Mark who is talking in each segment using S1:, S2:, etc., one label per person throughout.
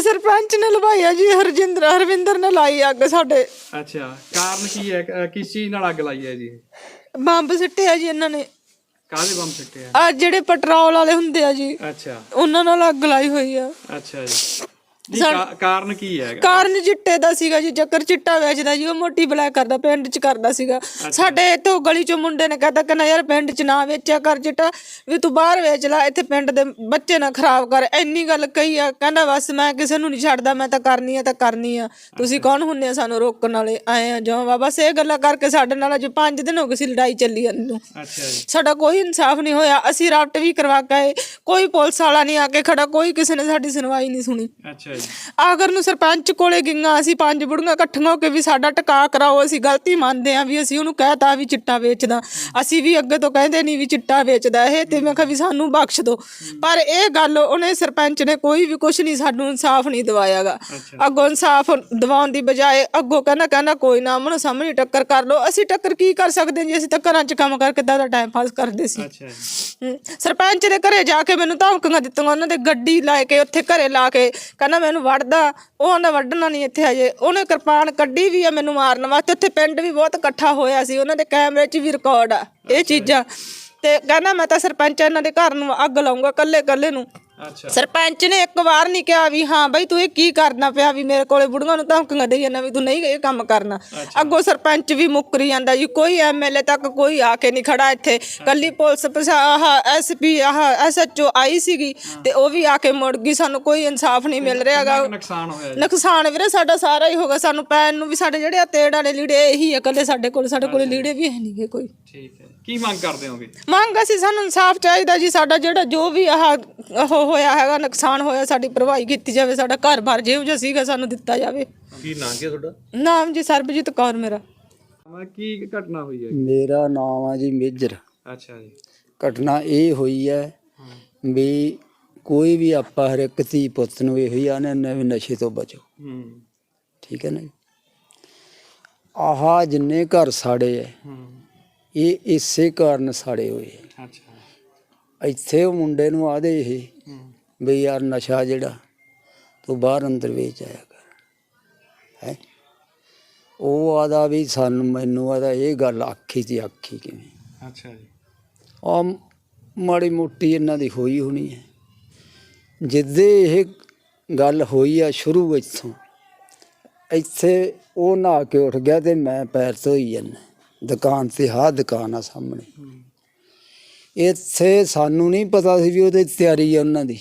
S1: ਇਹ ਸਰਪੰਚ ਨੇ ਲਵਾਈ ਆ ਜੀ ਹਰਜਿੰਦਰ ਹਰਵਿੰਦਰ ਨੇ ਲਾਈ ਅੱਗ ਸਾਡੇ।
S2: ਅੱਛਾ ਕਾਰਨ ਕੀ ਹੈ? ਅਹ ਕਿਸ ਚੀਜ਼ ਨਾਲ ਅੱਗ ਲਾਈ ਹੈ ਜੀ?
S1: ਬੰਬ ਸਿੱਟਿਆ ਜੀ ਇਹਨਾਂ ਨੇ।
S2: ਕਾਹਦੇ ਬੰਮ ਸਿੱਟੇ ਆ
S1: ਆ ਜਿਹੜੇ ਪੈਟਰੋਲ ਵਾਲੇ ਹੁੰਦੇ ਆ ਜੀ
S2: ਅੱਛਾ।
S1: ਉਹਨਾਂ ਨਾਲ ਅੱਗ ਲਾਈ ਹੋਈ ਆ।
S2: ਅੱਛਾ ਜੀ। ਨਹੀਂ, ਕਾ- ਕਾਰਨ ਕੀ ਹੈ
S1: ਕਾਰਨ ਚਿੱਟੇ ਦਾ ਸੀਗਾ ਜੀ ਚੱਕਰ ਚਿੱਟਾ ਵੇਚਦਾ ਜੀ ਉਹ ਮੋਟੀ ਬਲੈਕ ਕਰਦਾ ਪਿੰਡ 'ਚ ਕਰਦਾ ਸੀਗਾ। ਸਾਡੇ ਇੱਥੋਂ ਗਲੀ 'ਚੋਂ ਮੁੰਡੇ ਨੇ ਕਹਤਾ ਕਿ ਨਾ ਯਾਰ ਪਿੰਡ 'ਚ ਨਾ ਵੇਚਿਆ ਕਰ ਚਿੱਟਾ ਵੀ ਤੂੰ ਬਾਹਰ ਵੇਚ ਲੈ ਇੱਥੇ ਪਿੰਡ ਦੇ ਬੱਚੇ ਨਾ ਖਰਾਬ ਕਰ। ਇੰਨੀ ਗੱਲ ਕਹੀ ਆ ਕਹਿੰਦਾ ਬਸ ਮੈਂ ਕਿਸੇ ਨੂੰ ਨਹੀਂ ਛੱਡਦਾ ਮੈਂ ਤਾਂ ਕਰਨੀ ਆ ਤਾਂ ਕਰਨੀ ਆ। ਤੁਸੀਂ ਕੌਣ ਹੁੰਨੇ ਆ ਸਾਨੂੰ ਰੋਕਣ ਵਾਲੇ? ਆਏ ਆ ਜੋ ਬਸ ਇਹ ਗੱਲਾਂ ਕਰਕੇ ਸਾਡੇ ਨਾਲ ਅੱਜ 5 ਦਿਨ ਹੋ ਗਏ ਸੀ ਲੜਾਈ ਚੱਲੀ ਜਾਂਦੀ ਨੂੰ।
S2: ਅੱਛਾ ਜੀ।
S1: ਸਾਡਾ ਕੋਈ ਇਨਸਾਫ ਨਹੀਂ ਹੋਇਆ। ਅਸੀਂ ਰਾਪਟ ਵੀ ਕਰਵਾ ਕੇ ਆਏ। ਕੋਈ ਪੁਲਿਸ ਵਾਲਾ ਨਹੀਂ ਆ ਕੇ ਖੜਾ ਕੋਈ ਕਿਸੇ ਨੇ ਸਾਡੀ ਸੁਣਵਾਈ ਨਹੀਂ ਸੁਣੀ।
S2: ਅੱਛਾ ਜੀ।
S1: ਆਖਰ ਨੂੰ ਸਰਪੰਚ ਕੋਲੇ ਗਈਆਂ ਅਸੀਂ ਪੰਜ ਬੁੜੀਆਂ ਇਕੱਠੀਆਂ ਹੋ ਕੇ ਵੀ ਸਾਡਾ ਟਿਕਾ ਕਰਾਓ ਅਸੀਂ ਗਲਤੀ ਮੰਨਦੇ ਆਂ ਵੀ ਅਸੀਂ ਉਹਨੂੰ ਕਹਿਤਾ ਵੀ ਚਿੱਟਾ ਵੇਚਦਾ। ਅਸੀਂ ਵੀ ਅੱਗੇ ਤੋਂ ਕਹਿੰਦੇ ਨਹੀਂ ਵੀ ਚਿੱਟਾ ਵੇਚਦਾ ਇਹ ਤੇ ਮੈਂ ਕਿਹਾ ਵੀ ਸਾਨੂੰ ਬਖਸ਼ ਦਿਓ ਪਰ ਇਹ ਗੱਲ ਉਹਨੇ ਸਰਪੰਚ ਨੇ ਕੋਈ ਵੀ ਕੁਝ ਨਹੀਂ ਸਾਨੂੰ ਇਨਸਾਫ ਨਹੀਂ ਦਿਵਾਇਆਗਾ। ਅੱਗੋਂ ਇਨਸਾਫ ਦਿਵਾਉਣ ਦੀ ਬਜਾਏ ਅੱਗੋਂ ਕਹਿੰਦਾ ਕਹਿੰਦਾ ਕੋਈ ਨਾ ਮਨ ਸਾਹਮਣੇ ਟੱਕਰ ਕਰ ਲਓ। ਅਸੀਂ ਟੱਕਰ ਕੀ ਕਰ ਸਕਦੇ ਜੀ? ਅਸੀਂ ਤਾਂ ਘਰਾਂ 'ਚ ਕੰਮ ਕਰਕੇ ਦਾ ਟਾਈਮ ਪਾਸ ਕਰਦੇ ਸੀ। ਸਰਪੰਚ ਦੇ ਘਰੇ ਜਾ ਕੇ ਮੈਨੂੰ ਧਮਕੀਆਂ ਦਿੱਤੀਆਂ ਉਹਨਾਂ ਦੇ ਗੱਡੀ ਲਾ ਕੇ ਉੱਥੇ ਘਰੇ ਲਾ ਕੇ। ਕਹਿੰਦਾ ਮੈਨੂੰ ਵੜਦਾ ਉਹ ਆਂਦਾ ਵੱਢਣਾ ਨਹੀਂ ਇੱਥੇ ਹਜੇ। ਉਹਨੇ ਕਿਰਪਾਨ ਕੱਢੀ ਵੀ ਆ ਮੈਨੂੰ ਮਾਰਨ ਵਾਸਤੇ। ਉੱਥੇ ਪਿੰਡ ਵੀ ਬਹੁਤ ਇਕੱਠਾ ਹੋਇਆ ਸੀ। ਉਹਨਾਂ ਦੇ ਕੈਮਰੇ 'ਚ ਵੀ ਰਿਕਾਰਡ ਆ। ਇਹ ਚੀਜ਼ਾਂ। ਤੇ ਕਹਿੰਦਾ ਮੈਂ ਤਾਂ ਸਰਪੰਚ ਇਹਨਾਂ ਦੇ ਘਰ ਨੂੰ ਅੱਗ ਲਾਉਂਗਾ ਕੱਲੇ ਕੱਲੇ ਨੂੰ।
S2: ਅੱਛਾ।
S1: ਸਰਪੰਚ ਨੇ ਇੱਕ ਵਾਰ ਨਹੀਂ ਕਿਹਾ ਵੀ ਹਾਂ ਬਈ ਤੂੰ ਇਹ ਕੀ ਕਰਨਾ ਪਿਆ ਵੀ ਮੇਰੇ ਕੋਲੇ ਬੁੜੀਆਂ ਨੂੰ ਧਮਕੀਆਂ ਦੇਈ ਜਾਂਦਾ ਵੀ ਤੂੰ ਨਹੀਂ ਇਹ ਕੰਮ ਕਰਨਾ। ਅੱਗੋਂ ਸਰਪੰਚ ਵੀ ਮੁੱਕਰੀ ਜਾਂਦਾ ਜੀ ਕੋਈ ਐਮਐਲਏ ਤੱਕ ਕੋਈ ਆ ਕੇ ਨਹੀਂ ਖੜਾ ਇੱਥੇ। ਕੱਲੀ ਪੁਲਿਸ ਪ੍ਰਸ਼ਾ- ਆਹ ਐਸਪੀ ਆਹ ਐਸਐਚਓ ਆਈ ਸੀਗੀ ਤੇ ਉਹ ਵੀ ਆ ਕੇ ਮੁੜ ਗਈ ਸਾਨੂੰ ਕੋਈ ਇਨਸਾਫ ਨਹੀਂ ਮਿਲ ਰਿਹਾਗਾ
S2: ਨੁਕਸਾਨ ਹੋਇਆ ਜੀ?
S1: ਨੁਕਸਾਨ ਵੀਰੇ ਸਾਡਾ ਸਾਰਾ ਹੀ ਹੋਗਾ ਸਾਨੂੰ ਪੈਣ ਨੂੰ ਵੀ ਸਾਡੇ ਜਿਹੜੇ ਆ ਤੇੜ ਵਾਲੇ ਲੀੜੇ ਇਹੀ ਆ ਕੱਲੇ ਸਾਡੇ ਕੋਲ ਸਾਡੇ ਕੋਲ ਲੀੜੇ ਵੀ ਹੈ ਨਹੀਂਗੇ ਕੋਈ।
S2: ਠੀਕ ਹੈ। ਕੀ ਮੰਗ ਕਰਦੇ ਹੋਗੇ?
S1: ਮੰਗ ਅਸੀਂ ਸਾਨੂੰ ਇਨਸਾਫ ਚਾਹੀਦਾ ਜੀ ਸਾਡਾ ਜਿਹੜਾ ਜੋ ਵੀ ਆਹ ਉਹ ਹੋਇਆ ਹੈਗਾ ਨੁਕਸਾਨ ਹੋਇਆ ਸਾਡੀ ਭਰਵਾਈ ਕੀਤੀ ਜਾਵੇ ਸਾਡਾ ਘਰ-ਬਾਰ ਜਿਹੋ ਜਿਹਾ ਸੀਗਾ ਸਾਨੂੰ ਦਿੱਤਾ ਜਾਵੇ।
S2: ਕੀ ਨਾਂ ਕੀ ਤੁਹਾਡਾ?
S1: ਨਾਮ ਜੀ ਸਰਬਜੀਤ ਕੌਰ ਮੇਰਾ।
S2: ਮੈਂ ਕੀ ਘਟਨਾ ਹੋਈ ਹੈ?
S3: ਮੇਰਾ ਨਾਮ ਆ ਜੀ ਮੇਜਰ।
S2: ਅੱਛਾ ਜੀ।
S3: ਘਟਨਾ ਇਹ ਹੋਈ ਹੈ ਵੀ ਕੋਈ ਵੀ ਆਪਾਂ ਹਰ ਇੱਕ ਧੀ ਪੁੱਤ ਨੂੰ ਇਹੋ ਹੀ ਆਨੇ ਵੀ ਨਸ਼ੇ ਤੋਂ ਬਚੋ।
S2: ਹੂੰ।
S3: ਠੀਕ ਹੈ ਨਾ ਜੀ? ਆਹ ਜਿੰਨੇ ਘਰ ਸਾੜੇ ਹੈ
S2: ਹੂੰ।
S3: ਇਹ ਇਸੇ ਕਾਰਨ ਸਾੜੇ ਹੋਏ।
S2: ਅੱਛਾ।
S3: ਇੱਥੇ ਉਹ ਮੁੰਡੇ ਨੂੰ ਆਦੇ ਇਹ ਵੀ ਯਾਰ ਨਸ਼ਾ ਜਿਹੜਾ ਤੂੰ ਬਾਹਰ ਅੰਦਰ ਵੇਚ ਆਇਆ ਕਰ। ਹੈ? ਉਹ ਆਦਾ ਵੀ ਸਾਨੂੰ ਮੈਨੂੰ ਆਦਾ ਇਹ ਗੱਲ ਆਖੀ ਤੇ ਆਖੀ ਕਿਵੇਂ?
S2: ਅੱਛਾ ਜੀ।
S3: ਆ ਮਾੜੀ ਮੋਟੀ ਇਹਨਾਂ ਦੀ ਹੋਈ ਹੋਣੀ ਹੈ। ਜਿੱਦੇ ਇਹ ਗੱਲ ਹੋਈ ਆ ਸ਼ੁਰੂ ਇੱਥੋਂ ਇੱਥੇ ਉਹ ਨਹਾ ਕੇ ਉੱਠ ਗਿਆ ਤੇ ਮੈਂ ਪੈਰ ਧੋਈ ਜਾਂਦਾ। ਦੁਕਾਨ ਤੇ ਹਾਂ ਦੁਕਾਨ ਆ ਸਾਹਮਣੇ। ਇੱਥੇ ਸਾਨੂੰ ਨਹੀਂ ਪਤਾ ਸੀ ਵੀ ਉਹਦੀ ਤਿਆਰੀ ਆ ਉਹਨਾਂ ਦੀ।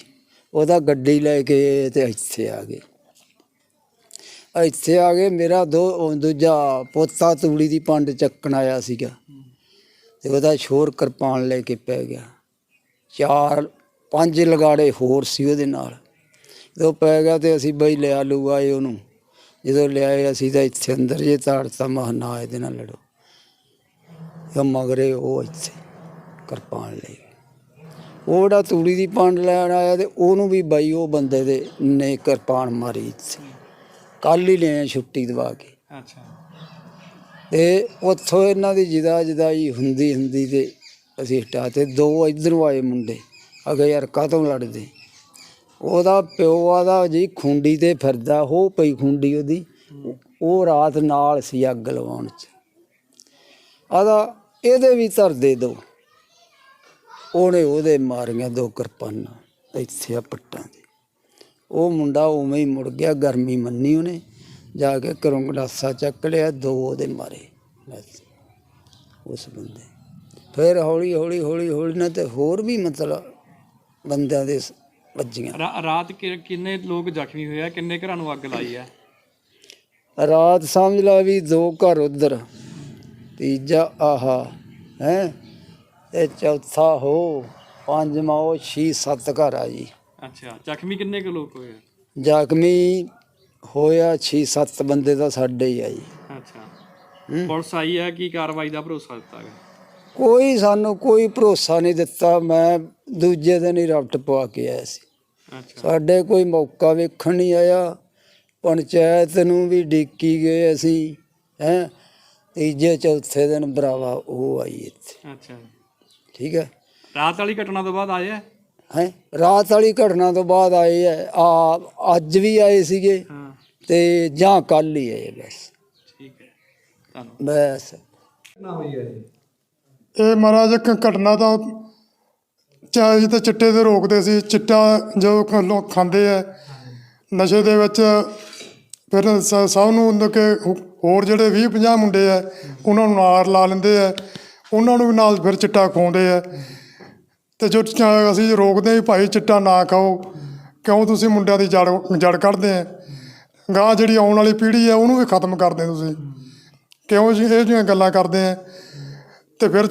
S3: ਉਹਦਾ ਗੱਡੀ ਲੈ ਕੇ ਤੇ ਇੱਥੇ ਆ ਗਏ। ਇੱਥੇ ਆ ਗਏ ਮੇਰਾ ਦੋ ਦੂਜਾ ਪੋਤਾ ਤੂੜੀ ਦੀ ਪੰਡ ਚੱਕਣ ਆਇਆ ਸੀਗਾ। ਤੇ ਉਹਦਾ ਸ਼ੋਰ ਕਿਰਪਾਨ ਲੈ ਕੇ ਪੈ ਗਿਆ। ਚਾਰ, ਪੰਜ ਲਗਾੜੇ ਹੋਰ ਸੀ ਉਹਦੇ ਨਾਲ। ਜਦੋਂ ਪੈ ਗਿਆ ਤੇ ਅਸੀਂ ਬਈ ਲਿਆ ਲੂ ਆਏ ਉਹਨੂੰ। ਜਦੋਂ ਲਿਆਏ ਅਸੀਂ ਤਾਂ ਇੱਥੇ ਅੰਦਰ ਜੇ ਤਾੜਤਾ, ਮਹ ਨਾ ਇਹਦੇ ਨਾਲ ਲੜੋ। ਉਹ ਮਗਰੇ ਉਹ ਇੱਥੇ। ਕਿਰਪਾਨ ਲੈ ਗਏ ਉਹ ਜਿਹੜਾ ਤੂੜੀ ਦੀ ਪੰਡ ਲੈਣ ਆਇਆ ਤੇ ਉਹਨੂੰ ਵੀ ਬਾਈ ਉਹ ਬੰਦੇ ਦੇ ਨੇ ਕਿਰਪਾਨ ਮਾਰੀ ਇੱਥੇ ਕੱਲ ਹੀ ਲਿਆ ਛੁੱਟੀ ਦਵਾ ਕੇ।
S2: ਅੱਛਾ।
S3: ਤੇ ਉੱਥੋਂ ਇਹਨਾਂ ਦੀ ਜਿਦਾ ਜਦਾਈ ਹੁੰਦੀ ਹੁੰਦੀ ਤੇ ਅਸੀਂ ਹਟਾ ਤੇ ਦੋ ਇਧਰੋਂ ਆਏ ਮੁੰਡੇ। ਅਗੇ ਯਾਰ ਕਾਹਤੋਂ ਲੜਦੇ? ਉਹਦਾ ਪਿਓ ਆਦਾ ਜੀ ਖੁੰਡੀ ਤੇ ਫਿਰਦਾ ਹੋ ਪਈ ਖੁੰਡੀ ਉਹਦੀ। ਉਹ ਰਾਤ ਨਾਲ ਸੀ ਅੱਗ ਲਵਾਉਣ ਚ। ਆਦਾ ਇਹਦੇ ਵੀ ਧਰ ਦੇ ਦੋ। ਉਹਨੇ ਉਹਦੇ ਮਾਰੀਆਂ ਦੋ ਕਿਰਪਾਨਾਂ ਇੱਥੇ ਆ ਪੱਟਾਂ ਦੇ ਉਹ ਮੁੰਡਾ ਉਵੇਂ ਹੀ ਮੁੜ ਗਿਆ ਗਰਮੀ ਮੰਨੀ ਉਹਨੇ। ਜਾ ਕੇ ਘਰੋਂ ਗਲਾਸਾ ਚੱਕ ਲਿਆ ਦੋ ਉਹਦੇ ਮਾਰੇ। ਬਸ ਉਸ ਬੰਦੇ। ਫਿਰ ਹੌਲੀ ਹੌਲੀ ਹੌਲੀ ਹੌਲੀ ਨਾ ਤੇ ਹੋਰ ਵੀ ਮਤਲਬ ਬੰਦਿਆਂ ਦੇ ਵੱਜੀਆਂ।
S2: ਰਾਤ ਕਿੰਨੇ ਲੋਕ ਜ਼ਖਮੀ ਹੋਏ ਆ? ਕਿੰਨੇ ਘਰਾਂ ਨੂੰ ਅੱਗ ਲਾਈ ਆ?
S3: ਰਾਤ ਸਮਝ ਲਾ ਵੀ ਦੋ ਘਰ ਉਧਰ ਤੀਜਾ ਆਹਾ ਹੈ? ਤੇ ਚੌਥਾ ਹੋ ਪੰਜਵਾਂ ਉਹ ਛੇ ਸੱਤ ਘਰ ਆ ਜੀ।
S2: ਅੱਛਾ ਜ਼ਖਮੀ ਕਿੰਨੇ ਕੁ ਲੋਕ ਹੋਏ ਆ?
S3: ਜ਼ਖਮੀ ਹੋਇਆ 6-7 ਬੰਦੇ ਤਾਂ ਸਾਡੇ ਹੀ ਆ ਜੀ।
S2: ਅੱਛਾ। ਪੁਲਿਸ ਆਈ ਹੈ ਕੀ ਕਾਰਵਾਈ ਦਾ ਭਰੋਸਾ ਦਿੱਤਾ ਗਿਆ?
S3: ਕੋਈ ਸਾਨੂੰ ਕੋਈ ਭਰੋਸਾ ਨਹੀਂ ਦਿੱਤਾ ਮੈਂ ਦੂਜੇ ਦਿਨ ਹੀ ਰਫਟ ਪਵਾ ਕੇ ਆਇਆ ਸੀ।
S2: ਅੱਛਾ।
S3: ਸਾਡੇ ਕੋਈ ਮੌਕਾ ਵੇਖਣ ਨਹੀਂ ਆਇਆ ਪੰਚਾਇਤ ਨੂੰ ਵੀ ਡੀਕੀ ਗਏ ਅਸੀਂ ਹੈ। ਤੀਜੇ ਚੌਥੇ ਦਿਨ ਭਰਾਵਾ ਉਹ ਆਈ ਇੱਥੇ।
S2: ਅੱਛਾ।
S3: ਠੀਕ ਹੈ।
S2: ਰਾਤ ਵਾਲੀ ਘਟਨਾ ਤੋਂ ਬਾਅਦ ਆਏ
S3: ਹੈ? ਰਾਤ ਵਾਲੀ ਘਟਨਾ ਤੋਂ ਬਾਅਦ ਆਏ ਆ। ਆ ਅੱਜ ਵੀ ਆਏ ਸੀਗੇ
S2: ਹਾਂ।
S3: ਤੇ ਜਾਂ ਕੱਲ ਹੀ ਆਏ ਬਸ।
S2: ਠੀਕ ਹੈ। ਧੰਨਵਾਦ।
S3: ਬਸ।
S2: ਨਾ ਹੋਈ ਹੈ ਜੀ।
S4: ਇਹ ਮਹਾਰਾਜ ਇੱਕ ਘਟਨਾ ਤਾਂ ਚਾਹੇ ਤਾਂ ਚਿੱਟੇ ਦੇ ਰੋਕਦੇ ਸੀ ਚਿੱਟਾ ਜੋ ਲੋਕ ਖਾਂਦੇ ਆ ਨਸ਼ੇ ਦੇ ਵਿੱਚ ਫਿਰ ਸ- ਸਭ ਨੂੰ ਹੁੰਦਾ ਕਿ ਹੋ- ਹੋਰ ਜਿਹੜੇ 20 50 ਮੁੰਡੇ ਆ ਉਹਨਾਂ ਨੂੰ ਨਾਰ ਲਾ ਲੈਂਦੇ ਆ। ਉਹਨਾਂ ਨੂੰ ਵੀ ਨਾਲ ਫਿਰ ਚਿੱਟਾ ਖਵਾਉਂਦੇ ਆ। ਤੇ ਜੋ ਚ- ਅਸੀਂ ਰੋਕਦੇ ਵੀ ਭਾਈ ਚਿੱਟਾ ਨਾ ਖਾਓ, ਕਿਉਂ ਤੁਸੀਂ ਮੁੰਡਿਆਂ ਦੀ ਜੜ ਜੜ ਕੱਢਦੇ ਆ? ਗਾਂ ਜਿਹੜੀ ਆਉਣ ਵਾਲੀ ਪੀੜ੍ਹੀ ਹੈ ਉਹਨੂੰ ਵੀ ਖਤਮ ਕਰਦੇ ਤੁਸੀਂ। ਕਿਉਂ ਜੀ, ਇਹ ਜਿਹੀਆਂ ਗੱਲਾਂ ਕਰਦੇ ਆ। ਤੇ ਫਿਰ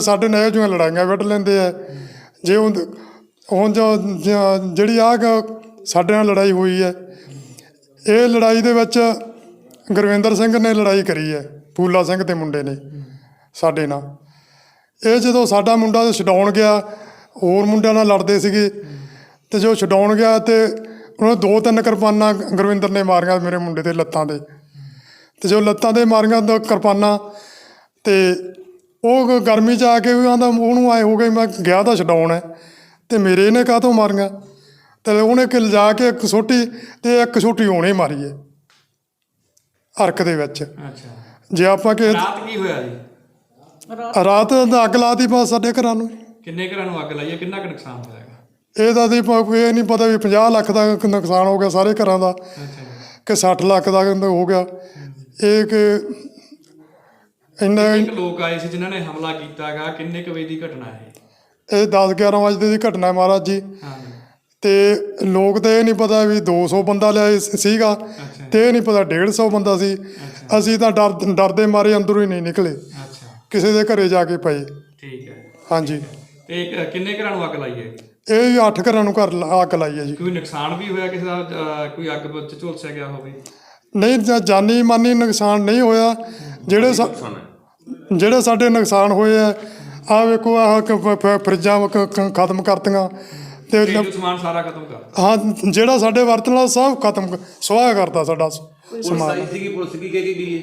S4: ਸਾਡੇ ਨਾਲ ਇਹੋ ਜਿਹੀਆਂ ਲੜਾਈਆਂ ਵੱਢ ਲੈਂਦੇ ਆ। ਜੇ ਹੁਣ ਹੁਣ ਜ- ਜਿਹੜੀ ਆ ਸਾਡੇ ਨਾਲ ਲੜਾਈ ਹੋਈ ਹੈ ਇਹ ਲੜਾਈ ਦੇ ਵਿੱਚ ਗੁਰਵਿੰਦਰ ਸਿੰਘ ਨੇ ਲੜਾਈ ਕਰੀ ਹੈ ਫੂਲਾ ਸਿੰਘ ਤੇ ਮੁੰਡੇ ਨੇ। ਸਾਡੇ ਨਾਲ। ਇਹ ਜਦੋਂ ਸਾਡਾ ਮੁੰਡਾ ਛਡਾਉਣ ਗਿਆ ਹੋਰ ਮੁੰਡਿਆਂ ਨਾਲ ਲੜਦੇ ਸੀਗੇ। ਤੇ ਜੋ ਛਡਾਉਣ ਗਿਆ ਤੇ ਉਹਨੇ ਦੋ ਤਿੰਨ ਕਿਰਪਾਨਾਂ ਗੁਰਵਿੰਦਰ ਨੇ ਮਾਰੀਆਂ ਮੇਰੇ ਮੁੰਡੇ ਦੇ ਲੱਤਾਂ ਤੇ। ਤੇ ਜੋ ਲੱਤਾਂ ਦੇ ਮਾਰੀਆਂ ਤਾਂ ਕਿਰਪਾਨਾਂ ਤੇ ਉਹ ਗਰਮੀ ਚ ਆ ਕੇ ਵੀ ਆਂਦਾ ਉਹਨੂੰ ਆਏ ਹੋ ਗਏ ਮੈਂ ਗਿਆ ਤਾਂ ਛਡਾਉਣ ਹੈ। ਤੇ ਮੇਰੇ ਇਹਨੇ ਕਾਹਤੋਂ ਮਾਰੀਆਂ? ਤੇ ਉਹਨੇ ਕਿ ਲਿਜਾ ਕੇ ਇੱਕ ਛੋਟੀ ਤੇ ਇੱਕ ਛੋਟੀ ਉਹਨੇ ਮਾਰੀ ਹੈ ਹਰਕ ਦੇ ਵਿੱਚ।
S2: ਅੱਛਾ।
S4: ਜੇ ਆਪਾਂ ਕਿ
S2: ਰਾਤ ਕੀ ਹੋਇਆ ਜੀ?
S4: ਰਾਤ ਦਾ ਅੱਗ ਲਾਤੀ ਬਸ ਸਾਡੇ ਘਰਾਂ ਨੂੰ।
S2: ਕਿੰਨੇ ਘਰਾਂ ਨੂੰ ਅੱਗ ਲਾਈ ਹੈ? ਕਿੰਨਾ ਕੁ ਨੁਕਸਾਨ ਹੋਇਆ ਹੈਗਾ?
S4: ਇਹ ਤਾਂ ਦੀ ਪ- ਇਹ ਨਹੀਂ ਪਤਾ ਵੀ 50 ਲੱਖ ਦਾ ਕ- ਨੁਕਸਾਨ ਹੋ ਗਿਆ ਸਾਰੇ ਘਰਾਂ ਦਾ
S2: ਅੱਛਾ ਜੀ।
S4: ਕਿ 60 ਲੱਖ ਦਾ ਹੋ ਗਿਆ। ਇਹ ਕਿ ਇੰਨਾ
S2: ਕਿੰਨੇ ਕੁ ਲੋਕ ਆਏ ਸੀ ਜਿਨ੍ਹਾਂ ਨੇ ਹਮਲਾ ਕੀਤਾ ਹੈਗਾ? ਕਿੰਨੇ ਕੁ ਵਜੇ ਦੀ ਘਟਨਾ ਹੈ
S4: ਇਹ? 10 11 ਵਜੇ ਦੀ ਘਟਨਾ ਹੈ ਮਹਾਰਾਜ ਜੀ।
S2: ਹਾਂ ਜੀ।
S4: ਤੇ ਲੋਕ ਤਾਂ ਇਹ ਨਹੀਂ ਪਤਾ ਵੀ 200 ਬੰਦਾ ਲਿਆ ਸੀ- ਸੀਗਾ।
S2: ਅੱਛਾ।
S4: ਤੇ ਇਹ ਨਹੀਂ ਪਤਾ 150 ਬੰਦਾ ਸੀ। ਅਸੀਂ ਤਾਂ ਡਰ ਡਰਦੇ ਮਾਰੇ ਅੰਦਰੋਂ ਹੀ ਨਹੀਂ ਨਿਕਲੇ। ਕਿਸੇ ਦੇ ਘਰੇ ਜਾ ਕੇ ਪਏ।
S2: ਠੀਕ ਹੈ।
S4: ਹਾਂਜੀ।
S2: ਤੇ ਕ- ਕਿੰਨੇ ਘਰਾਂ ਨੂੰ ਅੱਗ ਲਾਈ ਹੈ?
S4: ਇਹ ਵੀ ਅੱਠ ਘਰਾਂ ਨੂੰ ਘਰ ਲ- ਅੱਗ ਲਾਈ ਹੈ ਜੀ।
S2: ਕੋਈ ਨੁਕਸਾਨ ਵੀ ਹੋਇਆ ਕਿਸੇ ਦਾ ਅਹ, ਕੋਈ ਅੱਗ ਵਿੱਚ ਝੁਲਸਿਆ ਗਿਆ ਹੋਵੇ?
S4: ਨਹੀਂ ਜਾਂ ਜਾਨੀ ਮਾਨੀ ਨੁਕਸਾਨ ਨਹੀਂ ਹੋਇਆ। ਜਿਹੜੇ ਸਾ- ਜਿਹੜੇ ਸਾਡੇ ਨੁਕਸਾਨ ਹੋਏ ਆ ਆ ਵੇਖੋ ਆਹ ਕ- ਫ- ਫ- ਫਰਿੱਜਾਂ ਕ- ਕ- ਖਤਮ ਕਰਤੀਆਂ। ਤੇ ਲ-
S2: ਇਹ ਸਮਾਨ ਸਾਰਾ ਖਤਮ ਕਰ
S4: ਹਾਂ ਜਿਹੜਾ ਸਾਡੇ ਵਰਤਣ ਵਾਲਾ ਸਭ ਖਤਮ ਕ- ਸੁਆਹ ਕਰਤਾ ਸਾਡਾ ਸ- ਸਮਾਨ
S5: ਆਈ ਸੀਗੀ ਪੁਲਿਸ ਕੀ ਕਹਿ ਕੇ ਗਈ ਹੈ?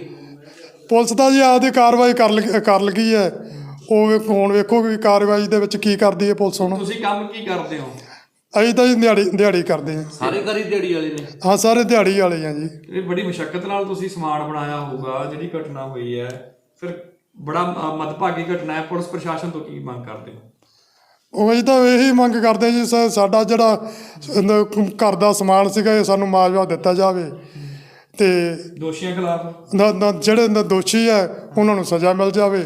S4: ਪੁਲਿਸ ਤਾਂ ਜੀ ਆਪਦੀ ਕਾਰਵਾਈ ਕਰ ਲ- ਕਰ ਲਗੀ ਹੈ ਉਹ ਵੇਖੋ ਹੁਣ ਵੇਖੋ ਵੀ ਕਾਰਵਾਈ ਦੇ ਵਿੱਚ ਕੀ ਕਰਦੀ ਹੈ ਪੁਲਿਸ ਹੁਣ।
S2: ਤੁਸੀਂ ਕੰਮ ਕੀ ਕਰਦੇ ਹੋ?
S4: ਅਸੀਂ ਤਾਂ ਜੀ ਦਿਹਾੜੀ ਦਿਹਾੜੀ ਕਰਦੇ ਹਾਂ
S5: ਸਾਰੇ ਘਰ ਦਿਹਾੜੀ ਵਾਲੇ ਨੇ?
S4: ਹਾਂ ਸਾਰੇ ਦਿਹਾੜੀ ਵਾਲੇ ਆ ਜੀ।
S2: ਇਹ ਬੜੀ ਮੁਸ਼ਕਲ ਨਾਲ ਤੁਸੀਂ ਸਮਾਨ ਬਣਾਇਆ ਹੋਊਗਾ ਜਿਹੜੀ ਘਟਨਾ ਹੋਈ ਹੈ ਫਿਰ ਬੜਾ ਅ, ਮਦਭਾਗੀ ਘਟਨਾ ਹੈ ਪੁਲਿਸ ਪ੍ਰਸ਼ਾਸਨ ਤੋਂ ਕੀ ਮੰਗ ਕਰਦੇ ਹੋ?
S4: ਉਹ ਅਸੀਂ ਤਾਂ ਇਹੀ ਮੰਗ ਕਰਦੇ ਜੀ ਸਾ- ਸਾਡਾ ਜਿਹੜਾ ਨ- ਘਰ ਦਾ ਸਮਾਨ ਸੀਗਾ ਇਹ ਸਾਨੂੰ ਮੁਆਵਜ਼ਾ ਦਿੱਤਾ ਜਾਵੇ। ਤੇ
S2: ਦੋਸ਼ੀਆਂ ਖਿਲਾਫ।
S4: ਨ- ਨ- ਜਿਹੜੇ ਨ- ਦੋਸ਼ੀ ਹੈ ਉਹਨਾਂ ਨੂੰ ਸਜ਼ਾ ਮਿਲ ਜਾਵੇ।